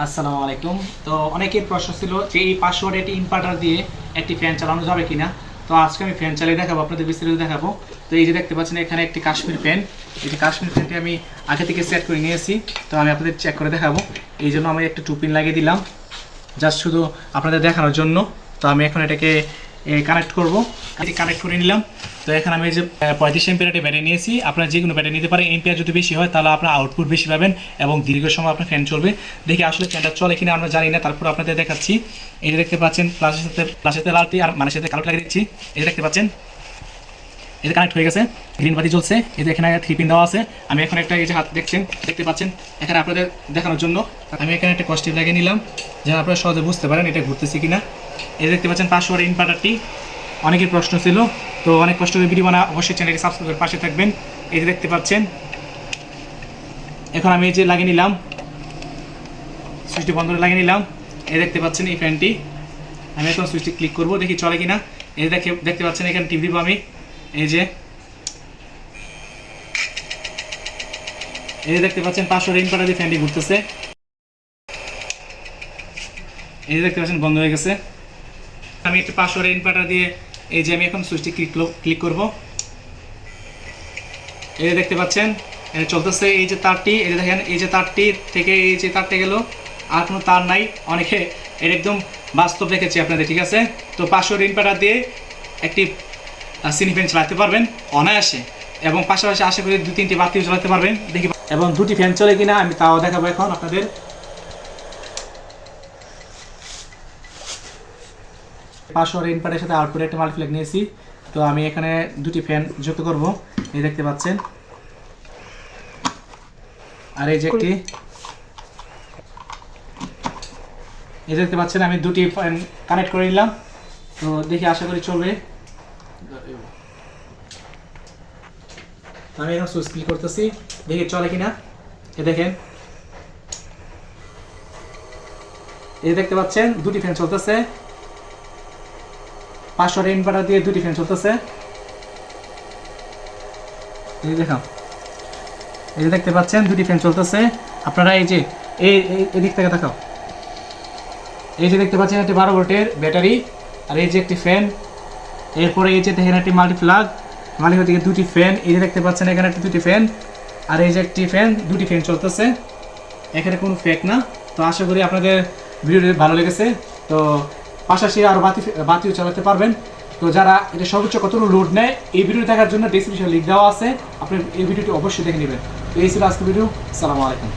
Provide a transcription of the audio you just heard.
আসসালামু আলাইকুম। তো অনেকের প্রশ্ন ছিল যে এই পাসওয়ার্ড একটি ইনভার্টার দিয়ে একটি ফ্যান চালানো যাবে কিনা? তো আজকে আমি ফ্যান চালিয়ে দেখাবো, আপনাদের বিস্তারিত দেখাবো। তো এই যে দেখতে পাচ্ছেন, এখানে একটি কাশ্মীর ফ্যান যে কাশ্মীর ফ্যানটি আমি আগে থেকে সেট করে নিয়েছি। তো আমি আপনাদের চেক করে দেখাবো। এই জন্য আমি একটা টুপিন লাগিয়ে দিলাম জাস্ট শুধু আপনাদের দেখানোর জন্য। তো আমি এখন এটাকে কানেক্ট করব। কানেক্ট করে নিলাম। তো এখানে আমি যে পঁয়ত্রিশ এমপিয়ার একটা ব্যাটারি নিয়েছি। আপনারা যে কোনো ব্যাটারি নিতে পারেন। এমপিয়ার যদি বেশি হয়, তাহলে আপনার আউটপুট বেশি পাবেন এবং দীর্ঘ সময় আপনার ফ্যান চলবে। দেখি আসলে ফ্যানটা চলে কিনা আমরা জানি না। তারপর আপনাদের দেখাচ্ছি। এই দেখতে পাচ্ছেন প্লাসের সাথে প্লাসের সাথে লালটি আর মানের সাথে কালো লাগিয়ে দিচ্ছি যে দেখতে পাচ্ছেন এটা কানেক্ট হয়ে গেছে গ্রিন বাতি এই যে এখানে থ্রি পিন দেওয়া আছে, আমি এখন একটা এই যে হাত দেখছেন, দেখতে পাচ্ছেন, এখানে আপনাদের দেখানোর জন্য আমি এখানে একটা কস্টিপ লাগিয়ে নিলাম, যেন আপনারা সহজে বুঝতে পারেন এটা ঘুরতেছে কিনা। এই দেখতে পাচ্ছেন পাঁচশো ইনভার্টারটি অনেকের প্রশ্ন ছিল, তো অনেক কষ্ট করে ভিডিও বানা অবশ্যই চ্যানেলটি সাবস্ক্রাইব করে পাশে থাকবেন। এই যে দেখতে পাচ্ছেন, এখন আমি এই যে লাগিয়ে নিলাম, সুইচটি বন্ধ করে লাগিয়ে নিলাম, এই দেখতে পাচ্ছেন এই ফ্যানটি আমি এখন সুইচটি ক্লিক করব, দেখি চলে কিনা। এই দেখে, দেখতে পাচ্ছেন এখানে টিভি আমি। এই যে। এই দেখতে পাচ্ছেন, পাঁচশো রেইন পাটা দিয়ে ফ্যানটি ঘুরতেছে। এই দেখতে পাচ্ছেন, বন্ধ হয়ে গেছে। আমি একটু পাঁচশো রেইন পাটা দিয়ে এই যে আমি এখন সুইচটি ক্লিক ক্লিক করব। এই যে দেখতে পাচ্ছেন এই চলতেছে এই যে তারটি, এই যে দেখেন, এই যে তারটি থেকে এই যে তারটি গেল। আর কোনো তার নাই, অনেকে এটা একদম বাস্তব দেখেছি আপনাদের, ঠিক আছে? তো পাঁচশো ঋণ পাটা দিয়ে একটি সিনি ফ্যান চালাতে পারবেন অনায়াসে। এবং পাশাপাশি আশা করি দু তিনটি বাতিও চালাতে পারবেন। দেখি এবং দুটি ফ্যান চলে কিনা, আমি তাও দেখাবো এখন আপনাদের। পাঁচশো ইনভার্টারের সাথে আউটপুটে একটা মাল্টিপ্লেক নিয়েছি। তো আমি এখানে দুটি ফ্যান যুক্ত করব। এই দেখতে পাচ্ছেন। আর এই যে একটি এই দেখতে পাচ্ছেন, আমি দুটি ফ্যান কানেক্ট করে নিলাম। তো দেখি আশা করি চলবে। আমি এখন সুইচ ক্লিক করতেছি দেখি চলে কিনা এ দেখেন এই দেখতে পাচ্ছেন দুটি ফ্যান চলতেছে ইনভার্টার দিয়ে দুটি ফ্যান চলতেছে এই দেখাও এই যে দেখতে পাচ্ছেন দুটি ফ্যান চলতেছে আপনারা এই যে এই- এদিক থেকে দেখাও এই যে দেখতে পাচ্ছেন একটি বারো ভোল্টের ব্যাটারি আর এই যে একটি ফ্যান এরপরে এই যে দেখেন একটি মাল্টি প্লাগ মাল্টি থেকে দুটি ফ্যান এই যে দেখতে পাচ্ছেন এখানে একটি দুটি ফ্যান আর এই যে একটি ফ্যান দুটি ফ্যান চলতেছে। এখানে কোনো ফেক না। তো আশা করি আপনাদের ভিডিওটি ভালো লেগেছে। তো পাশাপাশি আর বাতি, বাতিও চালাতে পারবেন। তো যারা এটা সর্বোচ্চ কতটুকু লোড নেয়, এই ভিডিও দেখার জন্য ডিসক্রিপশন লিঙ্ক দেওয়া আছে। আপনি এই ভিডিওটি অবশ্যই দেখে নেবেন। এই ছিল আজকের ভিডিও সালামু আলাইকুম।